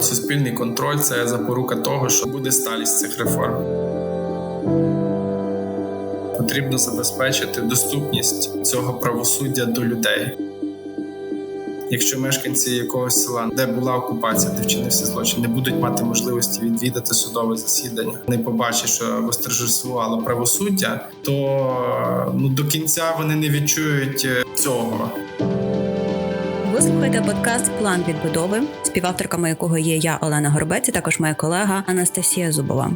Суспільний контроль це запорука того, що буде сталість цих реформ. Потрібно забезпечити доступність цього правосуддя до людей. Якщо мешканці якогось села, де була окупація, де вчинився злочин, не будуть мати можливості відвідати судове засідання, не побачать, що восторжествувало правосуддя, то ну до кінця вони не відчують е, цього. Ви слухаєте подкаст План відбудови, співавторками якого є я, Олена Горбець, і також моя колега Анастасія Зубова.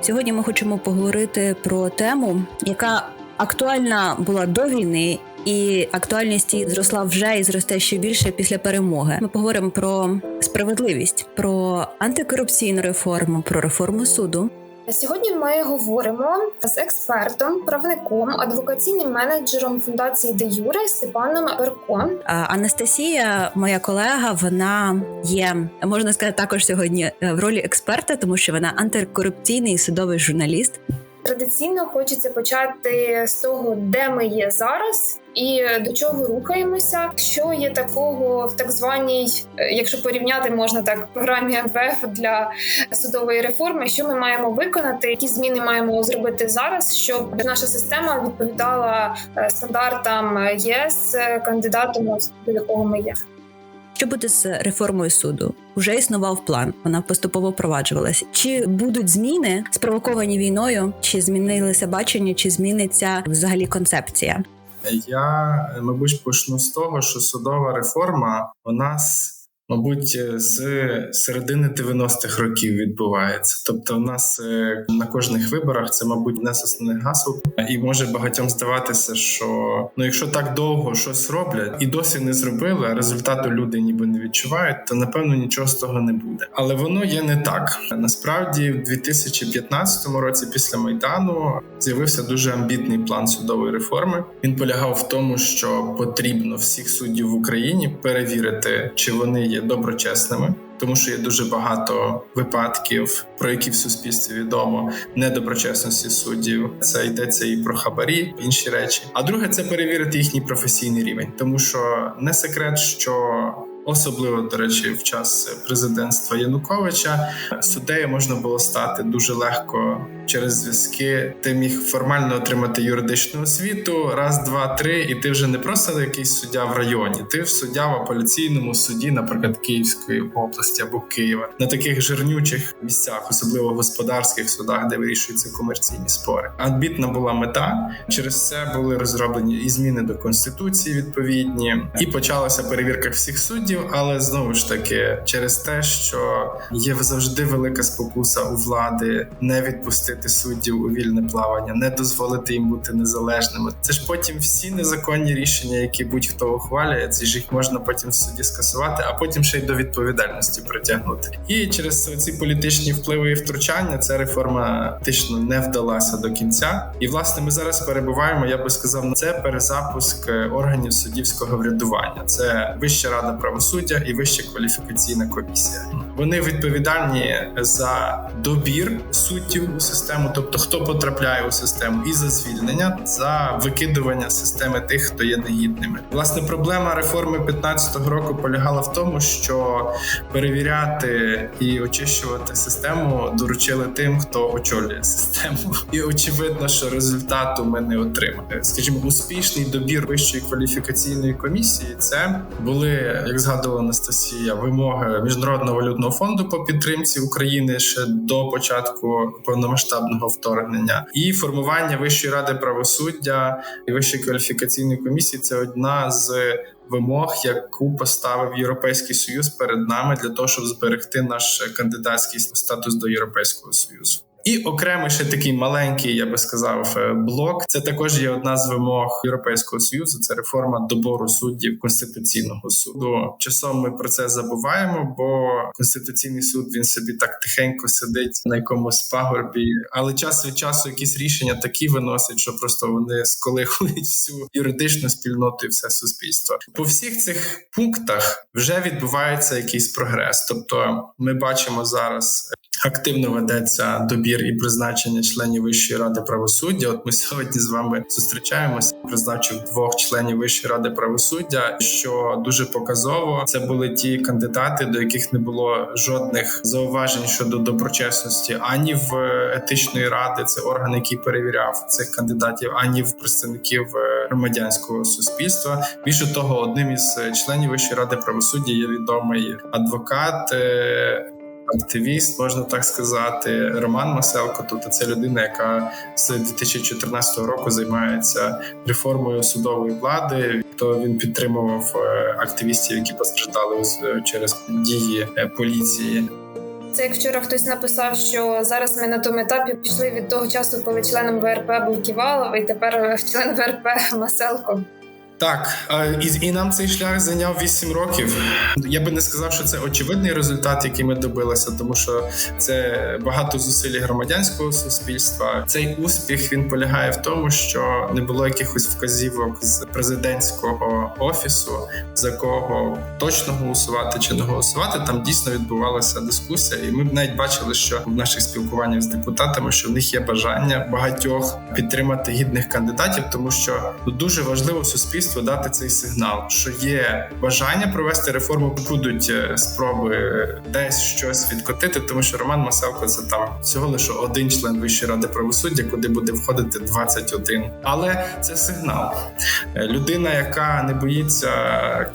Сьогодні ми хочемо поговорити про тему, яка актуальна була до війни, і актуальність її зросла вже і зросте ще більше після перемоги. Ми поговоримо про справедливість, про антикорупційну реформу, про реформу суду. Сьогодні ми говоримо з експертом, правником, адвокаційним менеджером фундації Де Юре Степаном Берко. Анастасія, моя колега, вона є можна сказати також сьогодні е, в ролі експерта, тому що вона антикорупційний судовий журналіст. Традиційно хочеться почати з того, де ми є зараз. І до чого рухаємося, що є такого в так званій, е, якщо порівняти можна так, програмі МВФ для судової реформи, що ми маємо виконати, які зміни маємо зробити зараз, щоб наша система відповідала е, стандартам ЄС е, кандидатом, до якого ми є. Що буде з реформою суду? Уже існував план, вона поступово впроваджувалася. Чи будуть зміни спровоковані війною, чи змінилися бачення, чи зміниться взагалі концепція? Я, мабуть, почну з того, що судова реформа у нас, мабуть, з середини 90-х років відбувається. Тобто, у нас е, на кожних виборах це, мабуть, одне з основних і може багатьом здаватися, що ну, якщо так довго щось роблять і досі не зробили, а результату люди ніби не відчувають, то напевно нічого з того не буде. Але воно є не так. Насправді, в 2015 році, після майдану, з'явився дуже амбітний план судової реформи. Він полягав в тому, що потрібно всіх суддів в Україні перевірити, чи вони є доброчесними. Тому що є дуже багато випадків, про які в суспільстві відомо недоброчесності суддів. Це йдеться і про хабарі, інші речі. А друге, це перевірити їхній професійний рівень, тому що не секрет, що Особливо до речі, в час президентства Януковича суддею можна було стати дуже легко через зв'язки. Ти міг формально отримати юридичну освіту, раз, два, три, і ти вже не просто якийсь суддя в районі. Ти в суддя в апеляційному суді, наприклад, Київської області або Києва, на таких жирнючих місцях, особливо в господарських судах, де вирішуються комерційні спори. Амбітна була мета. Через це були розроблені і зміни до конституції відповідні, і почалася перевірка всіх суддів але знову ж таки через те, що є завжди велика спокуса у влади не відпустити суддів у вільне плавання, не дозволити їм бути незалежними. Це ж потім всі незаконні рішення, які будь-хто ухвалює, ці ж їх можна потім в суді скасувати, а потім ще й до відповідальності притягнути. І через ці політичні впливи і втручання ця реформа фактично не вдалася до кінця. І власне ми зараз перебуваємо. Я би сказав, на це перезапуск органів суддівського врядування. Це Вища рада правосуддя і вища кваліфікаційна комісія. Вони відповідальні за добір суддів у систему, тобто хто потрапляє у систему, і за звільнення, за викидування системи тих, хто є негідними. Власне, проблема реформи 15-го року полягала в тому, що перевіряти і очищувати систему доручили тим, хто очолює систему, і очевидно, що результату ми не отримали. Скажімо, успішний добір вищої кваліфікаційної комісії це були як згадувала Анастасія вимоги міжнародного валютного фонду по підтримці України ще до початку повномасштабного вторгнення, і формування Вищої ради правосуддя і вищої кваліфікаційної комісії це одна з. Вимог, яку поставив європейський союз перед нами для того, щоб зберегти наш кандидатський статус до європейського союзу. І окремо ще такий маленький, я би сказав, е, блок. Це також є одна з вимог Європейського союзу. Це реформа добору суддів конституційного суду. Часом ми про це забуваємо, бо конституційний суд він собі так тихенько сидить на якомусь пагорбі, але час від часу якісь рішення такі виносять, що просто вони сколихують всю юридичну спільноту і все суспільство. По всіх цих пунктах вже відбувається якийсь прогрес. Тобто, ми бачимо зараз активно ведеться добір і призначення членів Вищої ради правосуддя. От ми сьогодні з вами зустрічаємося. Призначив двох членів Вищої ради правосуддя, що дуже показово. Це були ті кандидати, до яких не було жодних зауважень щодо доброчесності, ані в етичної ради, це орган, який перевіряв цих кандидатів, ані в представників е, громадянського суспільства. Більше того, одним із членів Вищої ради правосуддя є відомий адвокат. Е, Активіст, можна так сказати, Роман Маселко. Тобто це людина, яка з 2014 року займається реформою судової влади. То він підтримував е, активістів, які постраждали ось, через дії е, поліції. Це як вчора хтось написав, що зараз ми на тому етапі пішли від того часу, коли членом ВРП був Ківалов, і тепер член ВРП Маселко. Так, і, і нам цей шлях зайняв 8 років. Я би не сказав, що це очевидний результат, який ми добилися, тому що це багато зусиль громадянського суспільства. Цей успіх він полягає в тому, що не було якихось вказівок з президентського офісу, за кого точно голосувати чи не голосувати. Там дійсно відбувалася дискусія, і ми б навіть бачили, що в наших спілкуваннях з депутатами, що в них є бажання багатьох підтримати гідних кандидатів, тому що дуже важливо суспільство суспільству дати цей сигнал, що є бажання провести реформу. Будуть е, спроби десь щось відкотити, тому що Роман Масалко це там всього лише один член Вищої ради правосуддя, куди буде входити 21. Але це сигнал. Е, людина, яка не боїться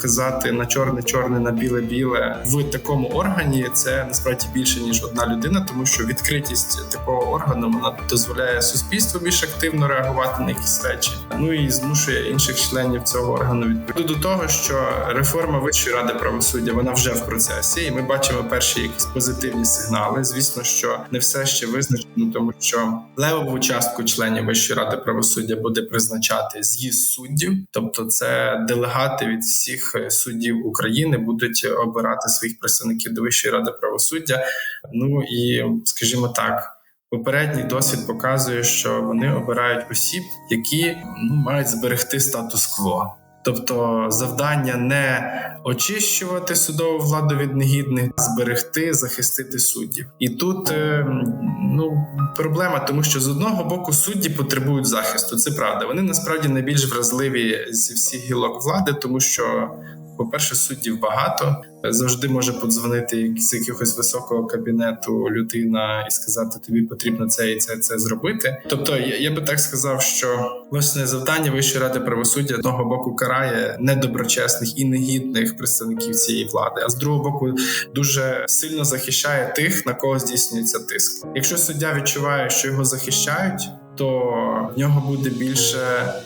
казати на чорне, чорне, на біле, біле в такому органі, це насправді більше ніж одна людина, тому що відкритість такого органу вона дозволяє суспільству більш активно реагувати на якісь речі. Ну і змушує інших членів цього органу відповідно до того, що реформа Вищої ради правосуддя вона вже в процесі, і ми бачимо перші якісь позитивні сигнали. Звісно, що не все ще визначено, тому що левову частку членів Вищої ради правосуддя буде призначати з'їзд суддів, тобто це делегати від всіх суддів України будуть обирати своїх представників до Вищої ради правосуддя. Ну і скажімо так. Попередній досвід показує, що вони обирають осіб, які ну мають зберегти статус-кво. Тобто завдання не очищувати судову владу від негідних, а зберегти, захистити суддів. І тут е, ну проблема, тому що з одного боку судді потребують захисту. Це правда. Вони насправді найбільш вразливі зі всіх гілок влади, тому що по-перше, суддів багато. Завжди може подзвонити з якогось високого кабінету людина і сказати, тобі потрібно це і це це зробити. Тобто, я, я би так сказав, що власне завдання Вищої ради правосуддя одного боку карає недоброчесних і негідних представників цієї влади, а з другого боку дуже сильно захищає тих, на кого здійснюється тиск. Якщо суддя відчуває, що його захищають то в нього буде більше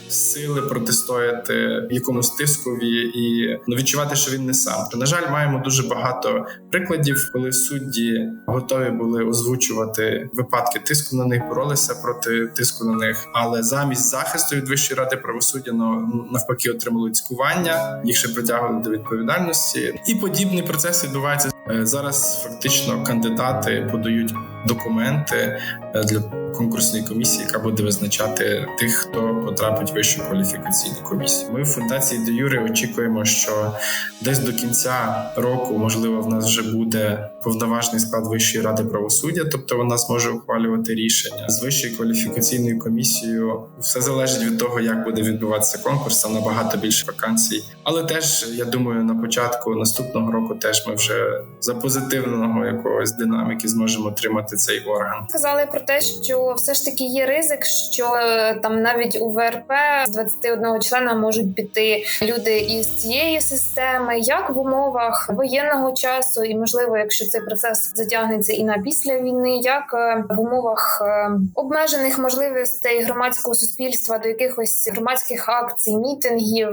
сили протистояти якомусь тискові і ну, відчувати, що він не сам. На жаль, маємо дуже багато прикладів, коли судді готові були озвучувати випадки тиску на них, боролися проти тиску на них, але замість захисту від вищої ради правосуддя ну, навпаки отримали цькування, їх ще притягували до відповідальності, і подібний процес відбувається е, зараз. Фактично, кандидати подають документи е, для конкурсної комісії, яка буде визначати тих, хто потрапить в вищу кваліфікаційну комісію. Ми в фундації де Юри очікуємо, що десь до кінця року, можливо, в нас вже буде повноважний склад Вищої ради правосуддя, тобто вона зможе ухвалювати рішення з вищою кваліфікаційною комісією. Все залежить від того, як буде відбуватися конкурс. Там набагато більше вакансій. Але теж я думаю, на початку наступного року теж ми вже за позитивного якогось динаміки зможемо отримати цей орган. Сказали про те, що все ж таки є ризик, що е, там навіть у ВРП з 21 члена можуть піти люди із цієї системи, як в умовах воєнного часу, і можливо, якщо цей процес затягнеться і на після війни, як е, в умовах е, обмежених можливостей громадського суспільства до якихось громадських акцій, мітингів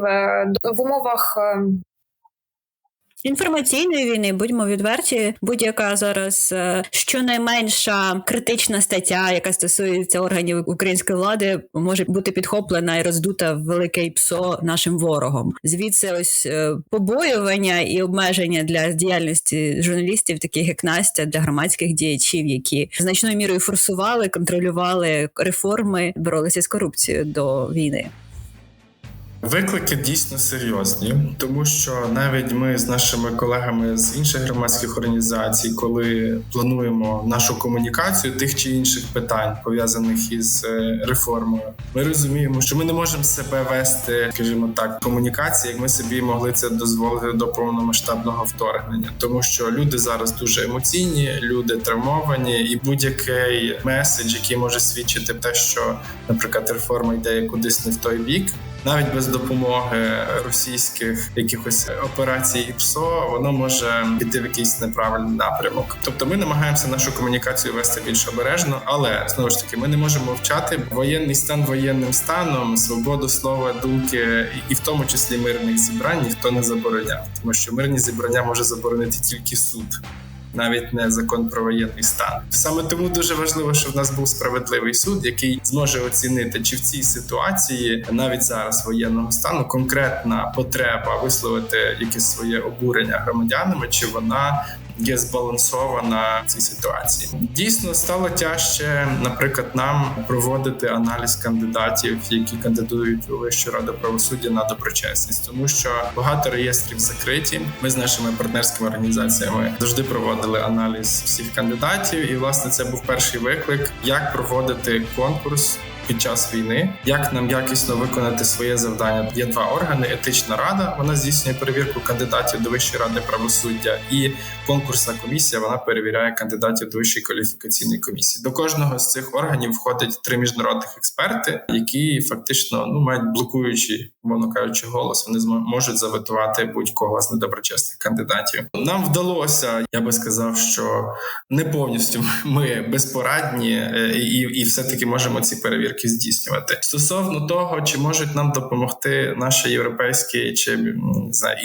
в умовах інформаційної війни, будьмо відверті, будь-яка зараз е, щонайменша критична стаття, яка стосується органів української влади, може бути підхоплена і роздута в велике ПСО нашим ворогом. Звідси ось е, побоювання і обмеження для діяльності журналістів, таких як Настя, для громадських діячів, які значною мірою форсували, контролювали реформи, боролися з корупцією до війни. Виклики дійсно серйозні, тому що навіть ми з нашими колегами з інших громадських організацій, коли плануємо нашу комунікацію тих чи інших питань пов'язаних із е, реформою, ми розуміємо, що ми не можемо себе вести, скажімо так, комунікації, як ми собі могли це дозволити до повномасштабного вторгнення, тому що люди зараз дуже емоційні, люди травмовані, і будь-який меседж, який може свідчити те, що, наприклад, реформа йде кудись не в той бік навіть без допомоги російських якихось операцій і ПСО, воно може піти в якийсь неправильний напрямок. Тобто, ми намагаємося нашу комунікацію вести більш обережно, але знову ж таки, ми не можемо мовчати. Воєнний стан воєнним станом, свободу слова, думки, і в тому числі мирних зібрань, ніхто не забороняв, тому що мирні зібрання може заборонити тільки суд навіть не закон про воєнний стан. Саме тому дуже важливо, щоб в нас був справедливий суд, який зможе оцінити, чи в цій ситуації навіть зараз воєнного стану конкретна потреба висловити якесь своє обурення громадянами, чи вона є збалансована в цій ситуації. Дійсно стало тяжче, наприклад, нам проводити аналіз кандидатів, які кандидують у Вищу раду правосуддя на доброчесність, тому що багато реєстрів закриті. Ми з нашими партнерськими організаціями завжди проводили аналіз всіх кандидатів, і власне це був перший виклик, як проводити конкурс під час війни, як нам якісно виконати своє завдання. Є два органи: етична рада. Вона здійснює перевірку кандидатів до вищої ради правосуддя, і конкурсна комісія. Вона перевіряє кандидатів до вищої кваліфікаційної комісії. До кожного з цих органів входить три міжнародних експерти, які фактично ну мають блокуючі, мовно кажучи, голос. Вони можуть заветувати будь-кого з недоброчесних кандидатів. Нам вдалося, я би сказав, що не повністю ми безпорадні е, і, і все таки можемо ці перевірки здійснювати. Стосовно того, чи можуть нам допомогти наші європейські чи не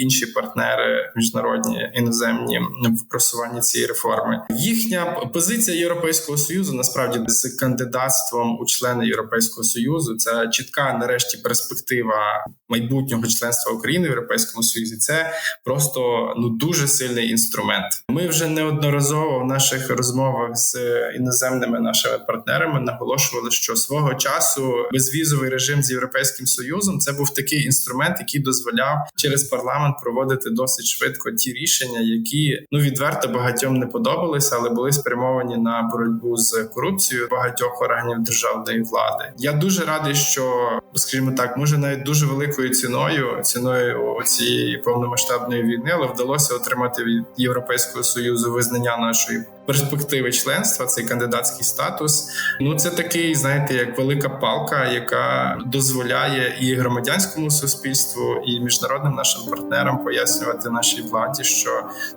інші партнери міжнародні іноземні в просуванні цієї реформи. Їхня позиція Європейського союзу насправді з кандидатством у члени Європейського союзу це чітка, нарешті, перспектива майбутнього членства України в Європейському Союзі. Це просто ну дуже сильний інструмент. Ми вже неодноразово в наших розмовах з іноземними нашими партнерами наголошували, що свого часу безвізовий режим з європейським союзом це був такий інструмент, який дозволяв через парламент проводити досить швидко ті рішення, які ну відверто багатьом не подобалися, але були спрямовані на боротьбу з корупцією багатьох органів державної влади. Я дуже радий, що скажімо так, може навіть дуже великою ціною ціною цієї повномасштабної війни, але вдалося отримати від європейського союзу визнання нашої перспективи членства, цей кандидатський статус. Ну це такий, знаєте, як велика палка, яка дозволяє і громадянському суспільству, і міжнародним нашим партнерам пояснювати нашій владі, що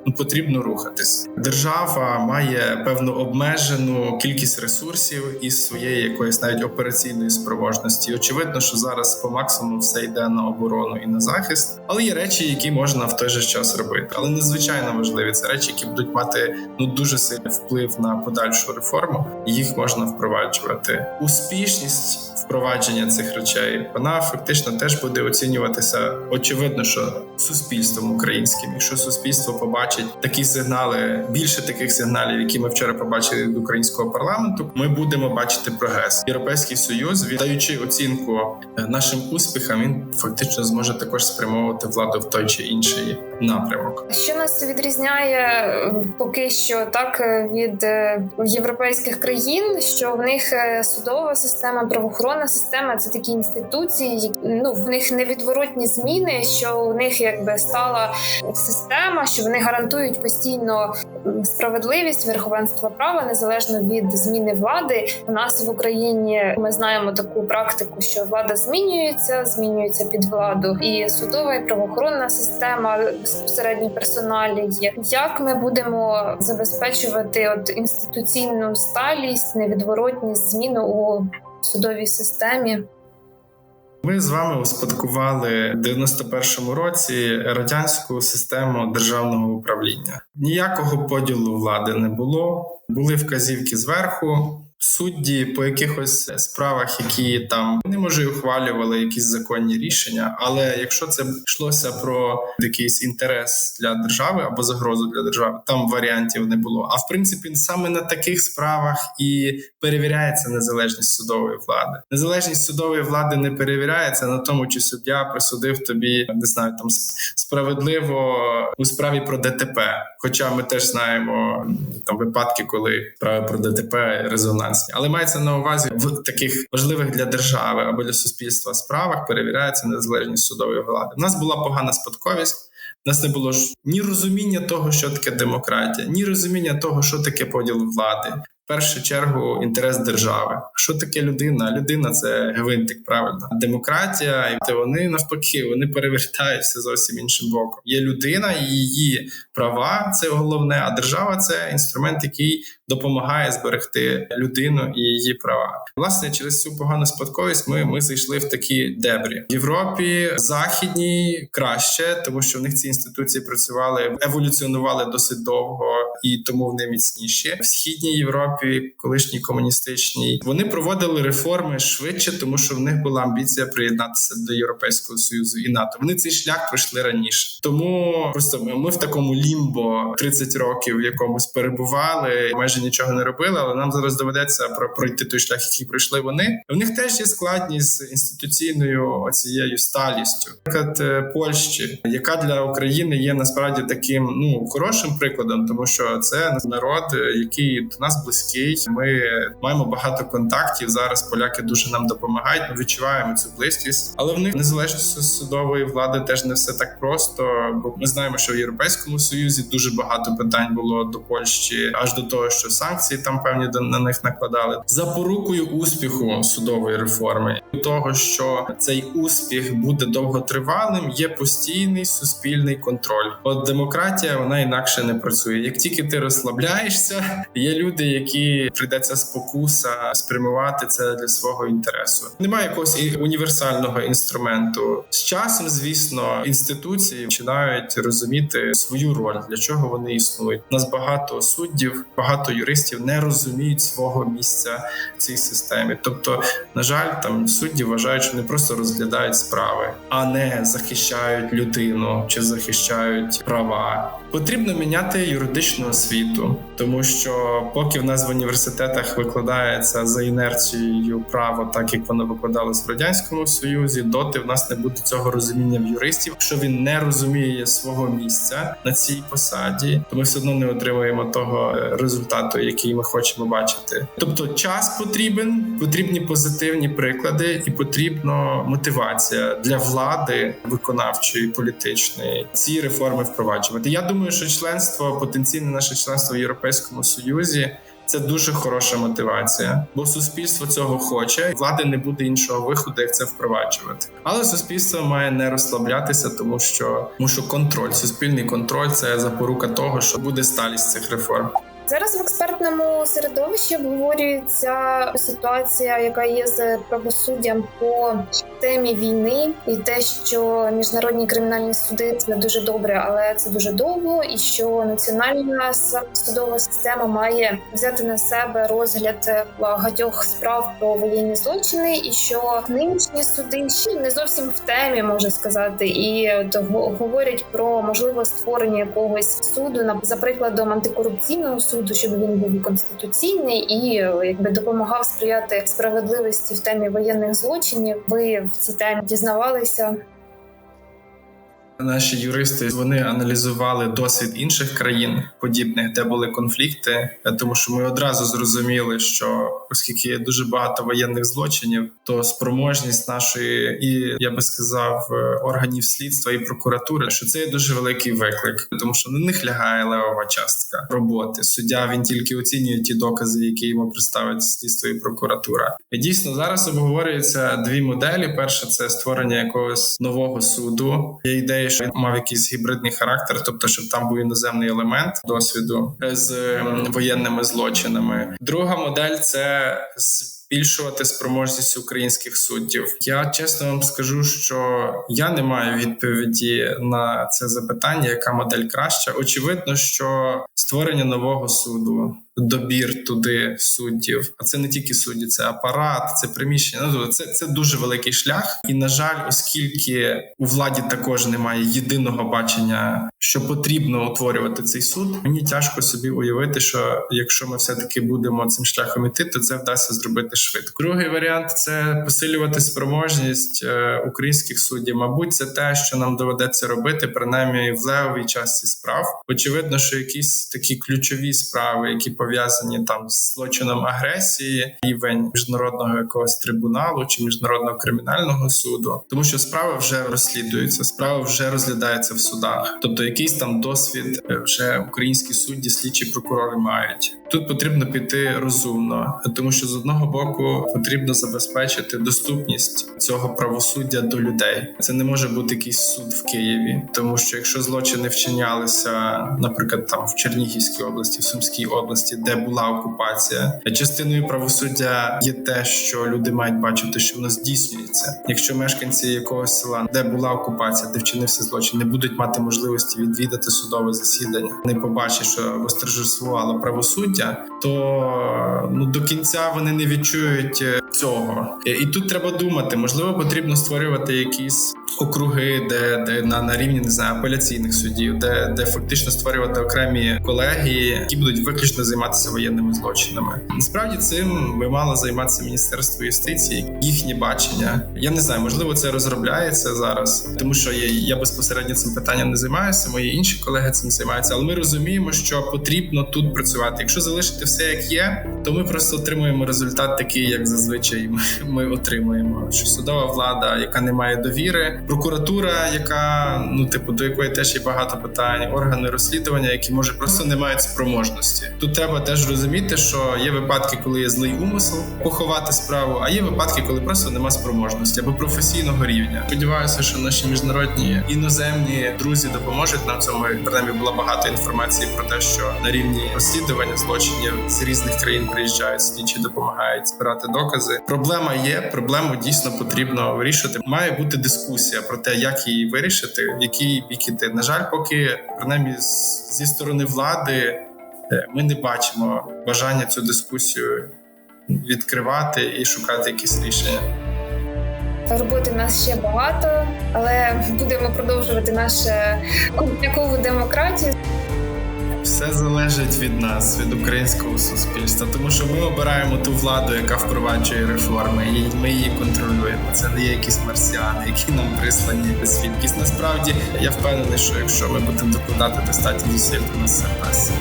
ну потрібно рухатись. Держава має певну обмежену кількість ресурсів і своєї якоїсь навіть операційної спроможності. Очевидно, що зараз по максимуму все йде на оборону і на захист, але є речі, які можна в той же час робити. Але надзвичайно важливі це речі, які будуть мати ну дуже сильний вплив на подальшу реформу. Їх можна впроваджувати. Успішність впровадження цих речей вона фактично теж буде оцінюватися. Очевидно, що суспільством українським, якщо суспільство побачить такі сигнали, більше таких сигналів, які ми вчора побачили від українського парламенту, ми будемо бачити прогрес. Європейський союз, віддаючи оцінку е, нашим успіхам, він фактично зможе також спрямовувати владу в той чи інший напрямок. Що нас відрізняє е, поки що так е, від європейських країн, що в них судова система правоохоронна система це такі інституції, ну в них невідворотні зміни, що у них якби стала система, що вони гарантують постійно справедливість, верховенство права незалежно від зміни влади. У нас в Україні ми знаємо таку практику, що влада змінюється, змінюється під владу, і судова і правоохоронна система безпосередньо є. Як ми будемо забезпечувати от інституційну сталість, невідворотність зміну у судовій системі. Ми з вами успадкували в 91-му році радянську систему державного управління. Ніякого поділу влади не було. Були вказівки зверху. Судді по якихось справах, які там не може ухвалювали якісь законні рішення. Але якщо це йшлося про якийсь інтерес для держави або загрозу для держави, там варіантів не було. А в принципі, саме на таких справах і перевіряється незалежність судової влади. Незалежність судової влади не перевіряється на тому, чи суддя присудив тобі не знаю, там справедливо у справі про ДТП. Хоча ми теж знаємо там випадки, коли справи про ДТП резонансні, але мається на увазі в таких важливих для держави або для суспільства справах перевіряється незалежність судової влади. У нас була погана спадковість. У нас не було ж ні розуміння того, що таке демократія, ні розуміння того, що таке поділ влади, першу чергу інтерес держави. Що таке людина? Людина це гвинтик, правильно. Демократія, і вони навпаки, вони перевертаються зовсім іншим боком. Є людина і її права це головне. А держава це інструмент, який допомагає зберегти людину і її права. Власне, через цю погану спадковість ми ми зайшли в такі дебрі в Європі. Західній краще, тому що в них ці інституції працювали, еволюціонували досить довго і тому вони міцніші. В східній Європі, колишній комуністичній, вони проводили реформи швидше, тому що в них була амбіція приєднатися до Європейського союзу і НАТО. Вони цей шлях пройшли раніше. Тому просто ми в такому лімбо 30 років в якомусь перебували. Майже майже нічого не робили, але нам зараз доведеться про пройти той шлях, який пройшли вони. В них теж є складність з інституційною оцією сталістю, наприклад, е, Польщі, яка для України є насправді таким ну хорошим прикладом, тому що це народ, який до нас близький. Ми маємо багато контактів. Зараз поляки дуже нам допомагають. Ми відчуваємо цю близькість, але в них незалежність судової влади теж не все так просто. Бо ми знаємо, що в європейському союзі дуже багато питань було до Польщі, аж до того, що що санкції там певні на них накладали запорукою успіху судової реформи, того що цей успіх буде довготривалим, є постійний суспільний контроль. От демократія вона інакше не працює. Як тільки ти розслабляєшся, є люди, які прийдеться спокуса спрямувати це для свого інтересу. Немає якогось універсального інструменту. З часом, звісно, інституції починають розуміти свою роль, для чого вони існують. У нас багато суддів, багато юристів не розуміють свого місця в цій системі. Тобто, на жаль, там судді вважають, що вони просто розглядають справи, а не захищають людину чи захищають права. Потрібно міняти юридичну освіту, тому що поки в нас в університетах викладається за інерцією право, так як воно викладалось в радянському союзі, доти в нас не буде цього розуміння в юристів. Якщо він не розуміє свого місця на цій посаді, то ми все одно не отримуємо того е, результату, який ми хочемо бачити. Тобто, час потрібен, потрібні позитивні приклади, і потрібна мотивація для влади виконавчої політичної ці реформи впроваджувати. Я думаю що членство, потенційне наше членство в Європейському Союзі. Це дуже хороша мотивація, бо суспільство цього хоче. Влади не буде іншого виходу, як це впроваджувати. Але суспільство має не розслаблятися, тому що тому що контроль, суспільний контроль це запорука того, що буде сталість цих реформ. Зараз в експертному середовищі обговорюється ситуація, яка є з правосуддям по темі війни, і те, що міжнародні кримінальні суди це дуже добре, але це дуже довго, і що національна судова система має взяти на себе розгляд багатьох справ про воєнні злочини, і що нинішні суди ще не зовсім в темі можна сказати, і говорять про можливе створення якогось суду на за прикладом антикорупційного суду суду, щоб він був конституційний і якби допомагав сприяти справедливості в темі воєнних злочинів. Ви в цій темі дізнавалися Наші юристи вони аналізували досвід інших країн подібних, де були конфлікти, тому що ми одразу зрозуміли, що оскільки є дуже багато воєнних злочинів, то спроможність нашої і я би сказав органів слідства і прокуратури, що це є дуже великий виклик, тому що на них лягає левова частка роботи. Суддя він тільки оцінює ті докази, які йому представить слідство і прокуратура. І Дійсно, зараз обговорюються дві моделі: перша це створення якогось нового суду. Є ідея ідеї, що він мав якийсь гібридний характер, тобто, щоб там був іноземний елемент досвіду з воєнними злочинами. Друга модель це збільшувати спроможність українських суддів. Я чесно вам скажу, що я не маю відповіді на це запитання, яка модель краща. Очевидно, що створення нового суду добір туди суддів. А це не тільки судді, це апарат, це приміщення. Ну це, це дуже великий шлях. І на жаль, оскільки у владі також немає єдиного бачення, що потрібно утворювати цей суд. Мені тяжко собі уявити, що якщо ми все таки будемо цим шляхом іти, то це вдасться зробити швидко. Другий варіант це посилювати спроможність е, українських суддів. Мабуть, це те, що нам доведеться робити, принаймні в левовій часті справ. Очевидно, що якісь такі ключові справи, які пов'язані там з злочином агресії, рівень міжнародного якогось трибуналу чи міжнародного кримінального суду, тому що справа вже розслідується, справа вже розглядається в судах, тобто якийсь там досвід е, вже українські судді, слідчі прокурори мають. Тут потрібно піти розумно, тому що з одного боку потрібно забезпечити доступність цього правосуддя до людей. Це не може бути якийсь суд в Києві, тому що якщо злочини вчинялися, наприклад, там в Чернігівській області, в Сумській області, де була окупація, частиною правосуддя є те, що люди мають бачити, що воно здійснюється. Якщо мешканці якогось села, де була окупація, де вчинився злочин, не будуть мати можливості відвідати судове засідання, не побачать, що восторжествувало правосуддя, то ну до кінця вони не відчують е, цього. І тут треба думати, можливо, потрібно створювати якісь округи, де, де на, на рівні не знаю, апеляційних судів, де, де фактично створювати окремі колегії, які будуть виключно займатися воєнними злочинами. Насправді цим би мало займатися міністерство юстиції, їхнє бачення. Я не знаю, можливо, це розробляється зараз, тому що я, я безпосередньо цим питанням не займаюся. Мої інші колеги цим займаються, але ми розуміємо, що потрібно тут працювати. Якщо залишити все як є, то ми просто отримуємо результат такий, як зазвичай ми, отримуємо. Що судова влада, яка не має довіри, прокуратура, яка ну типу до якої теж є багато питань, органи розслідування, які може просто не мають спроможності. Тут треба теж розуміти, що є випадки, коли є злий умисел поховати справу, а є випадки, коли просто нема спроможності або професійного рівня. Сподіваюся, що наші міжнародні іноземні друзі допоможуть нам в цьому. Принаймні була багато інформації про те, що на рівні розслідування злочинів з різних країн приїжджають слідчі, допомагають збирати докази. Проблема є. Проблему дійсно потрібно вирішувати. Має бути дискусія про те, як її вирішити, в який бік іти. На жаль, поки принаймні зі сторони влади е, ми не бачимо бажання цю дискусію відкривати і шукати якісь рішення. Роботи в нас ще багато, але будемо продовжувати нашу культякову демократію. Все залежить від нас, від українського суспільства, тому що ми обираємо ту владу, яка впроваджує реформи, і ми її контролюємо. Це не є якісь марсіани, які нам прислані звідкись. Насправді я впевнений, що якщо ми будемо докладати достатньо зусиль, то нас все вдасться.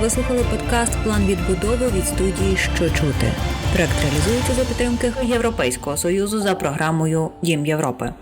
Ви слухали подкаст План відбудови від студії Що чути. Проект реалізується за підтримки Європейського союзу за програмою Дім Європи.